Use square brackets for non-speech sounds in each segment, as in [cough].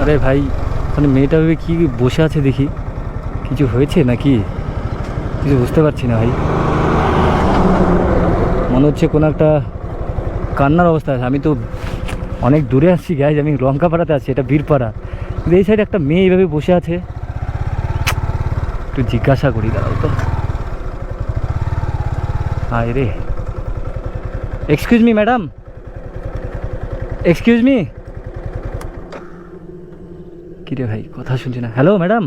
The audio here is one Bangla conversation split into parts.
আরে ভাই ওখানে মেয়েটা ভেবে কী বসে আছে দেখি। কিছু হয়েছে নাকি? কিছু বুঝতে পারছি না ভাই। মনে হচ্ছে কোনো একটা কান্নার অবস্থা আছে। আমি তো অনেক দূরে আসছি গাইজ আমি লঙ্কাপাড়াতে আছি, এটা বীরপাড়া। কিন্তু এই সাইডে একটা মেয়ে এইভাবে বসে আছে। একটু জিজ্ঞাসা করি, দাঁড়াও তো। হায় রে। Excuse me madam excuse me কিরে ভাই? কথা শুনছি না। হ্যালো ম্যাডাম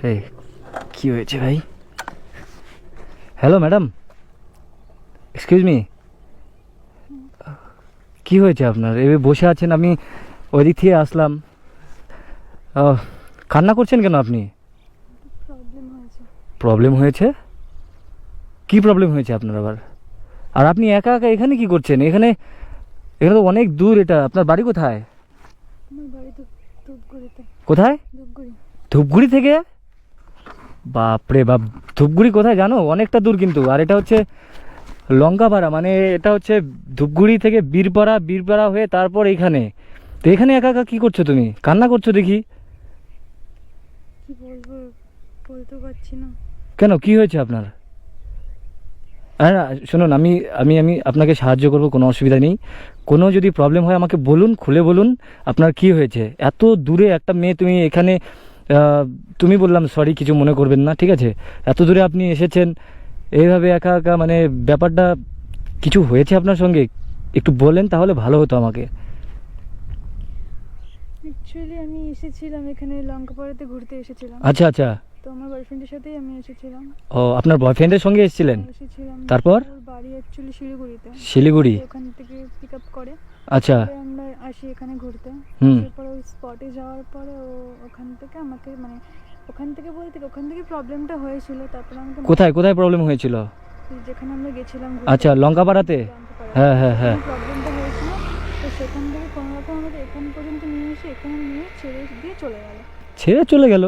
হে কি হয়েছে ভাই? হ্যালো ম্যাডাম এক্সকিউজ মি কি হয়েছে আপনার? এভাবে বসে আছেন আমি ওই দিক থেকে আসলাম। কান্না করছেন কেন আপনি? প্রবলেম হয়েছে। কি প্রবলেম হয়েছে আপনার আবার? আর আপনি একা একা এখানে কি করছেন? এখানে এখানে তো অনেক দূর এটা। আপনার বাড়ি কোথায় আমার বাড়ি তো ধূপগুড়িতে কোথায়? ধূপগুড়ি। থেকে? বাপরে বাপ ধূপগুড়ি কোথায় জানো? অনেকটা দূর কিন্তু। আর এটা হচ্ছে লঙ্কাপাড়া মানে এটা হচ্ছে ধূপগুড়ি থেকে বীরপাড়া বীরপাড়া হয়ে তারপর এইখানে তো এখানে একা একা কী করছ তুমি? কান্না করছ দেখি। কি বলব বলতে পারছি না। কেন? কি হয়েছে আপনার? হ্যাঁ শুনুন আমি আমি আমি আপনাকে সাহায্য করব কোনো অসুবিধা নেই। কোনো যদি প্রবলেম হয় আমাকে বলুন খুলে বলুন আপনার কি হয়েছে? এত দূরে একটা মেয়ে তুমি এখানে তুমি বললাম সরি কিছু মনে করবেন না ঠিক আছে? এত দূরে আপনি এসেছেন এইভাবে একা একা মানে ব্যাপারটা কিছু হয়েছে আপনার সঙ্গে? একটু বলেন তাহলে ভালো হতো আমাকে। অ্যাকচুয়ালি আমি এসেছিলাম এখানে লঙ্কাপাড়াতে ঘুরতে এসেছিলাম। আচ্ছা আচ্ছা। তো আমার বয়ফ্রেন্ডের সাথেই আমি এসেছিলাম। ও আপনার বয়ফ্রেন্ডের সঙ্গে এসেছিলেন? এসেছিলাম তারপর? ওর বাড়ি অ্যাকচুয়ালি শিলিগুড়িতে। শিলিগুড়ি? ওখান থেকে পিক আপ করে। আচ্ছা। তারপরে আমরা আসি এখানে ঘুরতে। হুম। তারপরে ওই স্পটে যাওয়ার পরে ও ওখান থেকে আমাকে মানে ওখান থেকে বলতে কি, ওখান থেকে প্রবলেমটা হয়েছিল তারপরে আমাকে কোথায় কোথায় প্রবলেম হয়েছিল? যেখানে আমরা গেছিলাম আচ্ছা লঙ্কাপাড়াতে? হ্যাঁ হ্যাঁ হ্যাঁ। প্রবলেমটা হয়েছিল। তো সেখান থেকে কোনো রকম আমাদের এখান পর্যন্ত নিয়ে এসে এখানে নিয়ে ছেড়ে দিয়ে চলে গেল। ছেড়ে চলে গেল?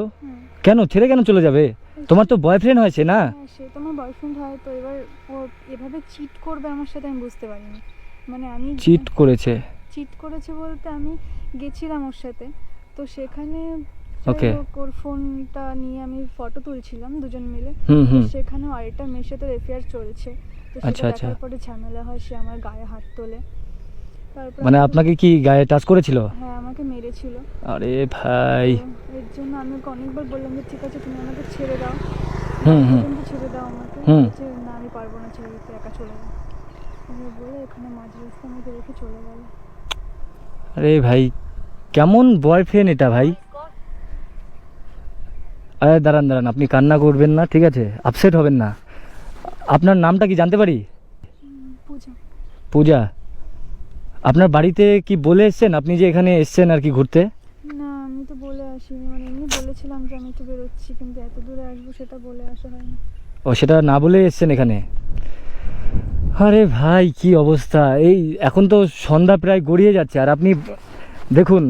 কেন? ছেড়ে কেন চলে যাবে? তোমার তো বয়ফ্রেন্ড হয়েছে না? হ্যাঁ, সে তো আমার বয়ফ্রেন্ড হয় তো এবার ও এভাবে চিট করবে আমার সাথে আমি বুঝতে পারিনি। মানে আমি চিট করেছে? চিট করেছে বলতে আমি গেছিলাম ওর সাথে তো সেখানে. হোক, ওর ফোনটা নিয়ে আমি ফটো তুলছিলাম দুজন মিলে। সেখানেও আরেকটা মেয়ের সাথে রেফেয়ার চলছে। তো আচ্ছা, সেটা আচ্ছা। দেখার পরে ঝামেলা হয় সে আমার গায়ে হাত তোলে। তারপর মানে আপনাকে কি গায়ে টাচ করেছিল? হ্যাঁ আমাকে মেরেছিল। আরে ভাই। এর জন্য আমি ওকে অনেকবার বললাম যে ঠিক আছে তুমি আমাকে ছেড়ে দাও। হুম, হুম। ছেড়ে দাও আমাকে। হুম। না আমি পারব না ছেড়ে দিতে একা চলে যাও। আমি বলে এখানে মাঝ রাস্তা আমাকে রেখে চলে গেল। আরে ভাই কেমন বয়ফ্রেন্ড এটা ভাই? আরে দাঁড়ান দাঁড়ান আপনি কান্না করবেন না ঠিক আছে? আপসেট হবেন না। আপনার নামটা কি জানতে পারি? পূজা। পূজা? আপনার বাড়িতে কি বলে এসছেন? আপনি যে এখানে এসছেন আর কি ঘুরতে? না আমি তো বলে আসিনি। মানে এমনি বলেছিলাম যে আমি একটু বেরোচ্ছি কিন্তু এত দূরে আসব সেটা বলে আসা হয়নি। ও সেটা না বলে এসছেন এখানে? আরে ভাই কি অবস্থা? এই এখন তো সন্ধ্যা প্রায় গড়িয়ে যাচ্ছে। আর আপনি দেখুন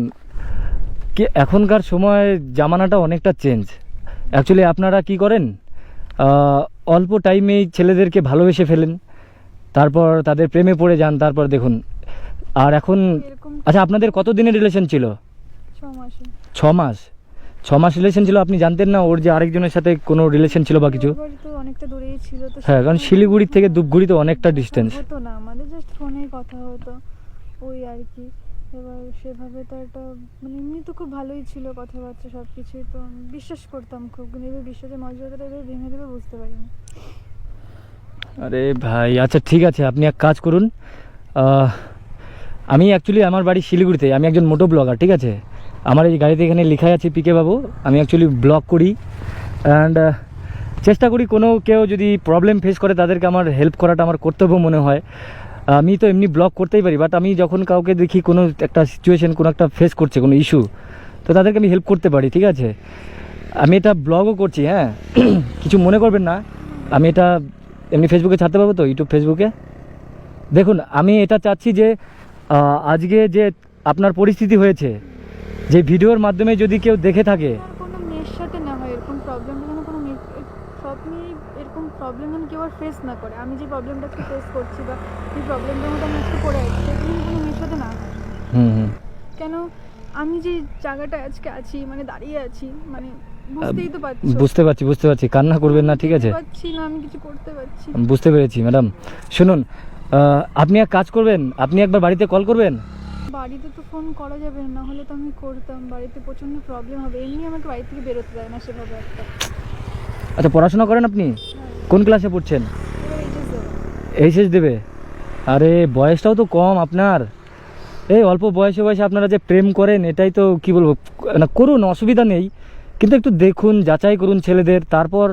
কি এখনকার সময় জামানাটা অনেকটা চেঞ্জ। অ্যাকচুয়ালি আপনারা কি করেন? অল্প টাইমেই ছেলেদেরকে ভালোবেসে ফেলেন। তারপর তাদের প্রেমে পড়ে যান। তারপর দেখুন আর এখন আচ্ছা আপনাদের কত দিনের রিলেশন ছিল? ছ মাসে ছ মাস রিলেশন ছিল আপনি জানতেন না ওর যে আরেকজনের সাথে কোনো রিলেশন ছিল বা কিছু? তো অনেকটা দূরেই ছিল তো হ্যাঁ কারণ সেখানে- শিলিগুড়ি থেকে ধূপগুড়ি তো অনেকটা ডিস্টেন্স হতো না আমাদের জাস্ট ফোনে কথা হতো ওই আর কি। এবার সেভাবে তো একটা মানে এমনি তো খুব ভালোই ছিল কথাবার্তা সব কিছুই তো বিশ্বাস করতাম খুব কিন্তু এবার বিশ্বাসের মর্যাদাটা এবার ভেঙে দেবে বুঝতে পারিনি। আরে ভাই আচ্ছা ঠিক আছে আপনি এক কাজ করুন আহ, আমি অ্যাকচুয়ালি আমার বাড়ি শিলিগুড়িতে, আমি একজন মোটো ব্লগার ঠিক আছে? আমার এই গাড়িতে এখানে লেখাই আছে পিকে বাবু, আমি অ্যাকচুয়ালি ব্লগ করি। অ্যান্ড চেষ্টা করি কোনো কেউ যদি প্রবলেম ফেস করে, তাদেরকে আমার হেল্প করাটা আমার কর্তব্য মনে হয়। আমি তো এমনি ব্লগ করতেই পারি বাট আমি যখন কাউকে দেখি কোনো একটা সিচুয়েশন কোনো একটা ফেস করছে, কোনো ইস্যু তো তাদেরকে আমি হেল্প করতে পারি, ঠিক আছে? আমি এটা ব্লগও করছি হ্যাঁ? [clears throat] কিছু মনে করবেন না। আমি এটা এমনি ফেসবুকে ছাড়তে পারব তো? ইউটিউব ফেসবুকে দেখুন, আমি এটা চাচ্ছি যে আজকে যে আপনার পরিস্থিতি হয়েছে যে ভিডিওর মাধ্যমে যদি কেউ দেখে থাকে। কোনো মেয়ের সাথে না হয় এরকম প্রবলেম যেন কোনো মেয়ে সব মেয়ে এরকম প্রবলেম যেন কেউ আর ফেস না করে। আমি যে প্রবলেমটা ফেস করছি বা যে প্রবলেমটার মধ্যে আমি আজকে পড়ে আছি সেটা যেন কোনো মেয়ের সাথে না হুম কেন? আমি যে জায়গাটা আজকে আছি মানে দাঁড়িয়ে আছি মানে বুঝতেই তো পারছ। বুঝতে পারছি বুঝতে পারছি। কান্না করবেন না ঠিক আছে? পারছি না আমি কিছু করতে পারছি বুঝতে পেরেছি ম্যাডাম। শুনুন আপনি এক কাজ করবেন আপনি একবার বাড়িতে কল করবেন? বাড়িতে তো ফোন করা যাবে না হলে তো আমি করতাম। বাড়িতে প্রচণ্ড প্রবলেম হবে। এমনি আমাকে বাড়ি থেকে বেরোতে দেয় না সেভাবে একটা। আচ্ছা পড়াশোনা করেন আপনি? কোন ক্লাসে পড়ছেন? এইচএস দেবে? আরে বয়সটাও তো কম আপনার। এই অল্প বয়সে বয়সে আপনারা যে প্রেম করেন এটাই তো কি বলব? না করুন অসুবিধা নেই। কিন্তু একটু দেখুন যাচাই করুন ছেলেদের। তারপর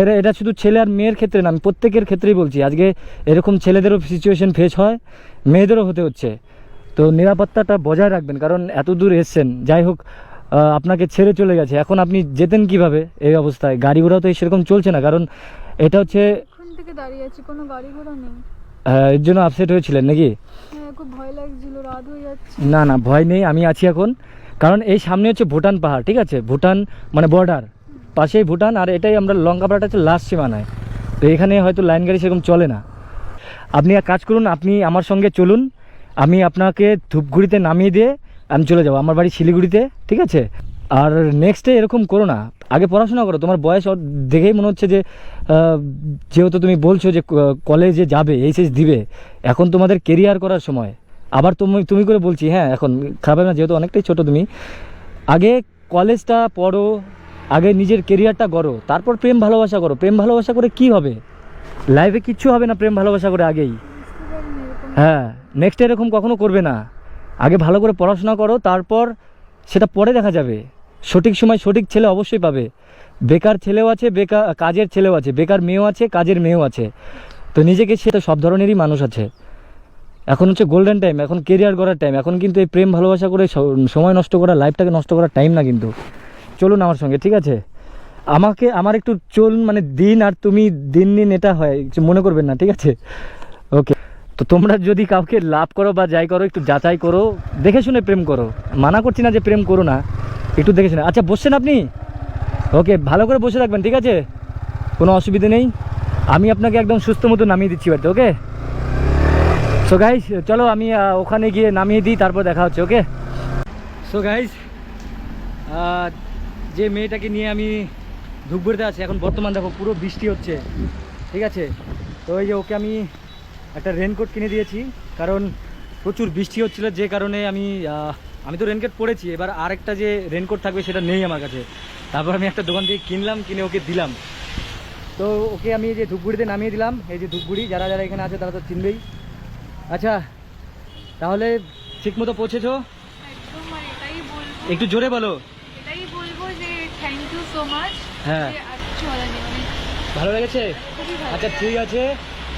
এটা এটা শুধু ছেলে আর মেয়ের ক্ষেত্রে না আমি প্রত্যেকের ক্ষেত্রেই বলছি। আজকে এরকম ছেলেদেরও সিচুয়েশন ফেস হয় মেয়েদেরও হতে হচ্ছে। তো নিরাপত্তাটা বজায় রাখবেন কারণ এত দূর এসছেন। যাই হোক আপনাকে ছেড়ে চলে গেছে। এখন আপনি যেতেন কীভাবে এই অবস্থায়? গাড়ি ঘোড়াও তো সেরকম চলছে না কারণ এটা হচ্ছে থেকে দাঁড়িয়ে আছি কোনো গাড়ি ঘোড়া নেই। এর জন্য আপসেট হয়েছিলেন নাকি? হ্যাঁ খুব ভয় লাগছিল রাত হয়ে যাচ্ছে। না না ভয় নেই আমি আছি এখন। কারণ এই সামনে হচ্ছে ভুটান পাহাড় ঠিক আছে? ভুটান মানে বর্ডার পাশেই ভুটান আর এটাই আমরা লঙ্কা পাহাড়টা হচ্ছে লাস্ট সীমানায়। তো এখানে হয়তো লাইন গাড়ি সেরকম চলে না। আপনি এক কাজ করুন, আপনি আমার সঙ্গে চলুন। আমি আপনাকে ধূপগুড়িতে নামিয়ে দিয়ে আমি চলে যাব। আমার বাড়ি শিলিগুড়িতে, ঠিক আছে? আর নেক্সটে এরকম করো না। আগে পড়াশোনা করো। তোমার বয়স দেখেই মনে হচ্ছে যে যেহেতু তুমি বলছো যে কলেজে যাবে এইচএস দিবে, এখন তোমাদের কেরিয়ার করার সময়। আবার তুমি তুমি করে বলছি হ্যাঁ এখন খারাপ না, যেহেতু অনেকটাই ছোট তুমি। আগে কলেজটা পড়ো আগে নিজের কেরিয়ারটা গড়ো, তারপর প্রেম ভালোবাসা করো। প্রেম ভালোবাসা করে কি হবে? লাইফে কিচ্ছু হবে না প্রেম ভালোবাসা করে আগেই। হ্যাঁ নেক্সট এরকম কখনো করবে না। আগে ভালো করে পড়াশোনা করো, তারপর সেটা পরে দেখা যাবে। সঠিক সময় সঠিক ছেলে অবশ্যই পাবে। বেকার ছেলেও আছে বেকার কাজের ছেলেও আছে, বেকার মেয়েও আছে, কাজের মেয়েও আছে। তো নিজেকে সেটা সব ধরনেরই মানুষ আছে। এখন হচ্ছে গোল্ডেন টাইম এখন কেরিয়ার করার টাইম এখন কিন্তু এই প্রেম ভালোবাসা করে সময় নষ্ট করা লাইফটাকে নষ্ট করার টাইম না কিন্তু। চলুন আমার সঙ্গে, ঠিক আছে? আমাকে, আমার একটু চলুন মানে দিন আর তুমি দিন দিন এটা হয় মনে করবেন না, ঠিক আছে? ওকে তো তোমরা যদি কাউকে লাভ করো বা যাই করো, একটু যাচাই করো, দেখে শুনে প্রেম করো। মানা করছি না যে প্রেম করো না, একটু দেখে শুনে। আচ্ছা বসছেন আপনি? ওকে ভালো করে বসে রাখবেন ঠিক আছে? কোনো অসুবিধে নেই। আমি আপনাকে একদম সুস্থ মতো নামিয়ে দিচ্ছি বাড়িতে ওকে সো গাইস চলো আমি ওখানে গিয়ে নামিয়ে দিই, তারপর দেখা হচ্ছে ওকে সো গাইস যে মেয়েটাকে নিয়ে আমি ধূপগুড়িতে আছি এখন বর্তমান দেখো পুরো বৃষ্টি হচ্ছে ঠিক আছে? তো এই যে ওকে আমি একটা রেনকোট কিনে দিয়েছি কারণ প্রচুর বৃষ্টি হচ্ছিল যে কারণে আমি আমি তো রেনকোট পরেছি এবার আরেকটা যে রেনকোট থাকবে সেটা নেই আমার কাছে। তারপর আমি একটা দোকান থেকে কিনলাম কিনে ওকে দিলাম। তো ওকে আমি এই যে ধূপগুড়িতে নামিয়ে দিলাম এই যে ধূপগুড়ি যারা যারা এখানে আছে তারা তো চিনবেই। আচ্ছা তাহলে ঠিক মতো পৌঁছেছো? একটু জোরে বলো এটাই বলব যে থ্যাংক ইউ সো মাচ হ্যাঁ। ভালো লেগেছে? আচ্ছা ঠিক আছে।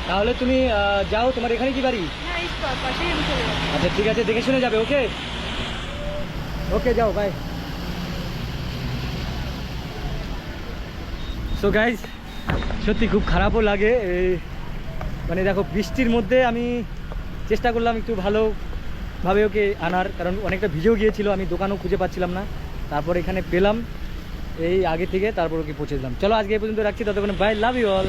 তাহলে তুমি যাও তোমার এখানে কি বাড়ি? হ্যাঁ আচ্ছা ঠিক আছে দেখে শুনে যাবে ওকে? ওকে যাও বাই সো গাইজ সত্যি খুব খারাপও লাগে। মানে দেখো বৃষ্টির মধ্যে আমি চেষ্টা করলাম একটু ভালোভাবে ওকে আনার কারণ অনেকটা ভিজেও গিয়েছিল আমি দোকানও খুঁজে পাচ্ছিলাম না। তারপর এখানে পেলাম। এই আগে থেকে তারপর কি পৌঁছে দিলাম। চলো আজকে এই পর্যন্ত রাখছি, ততক্ষণ বাই লাভ ইউ অল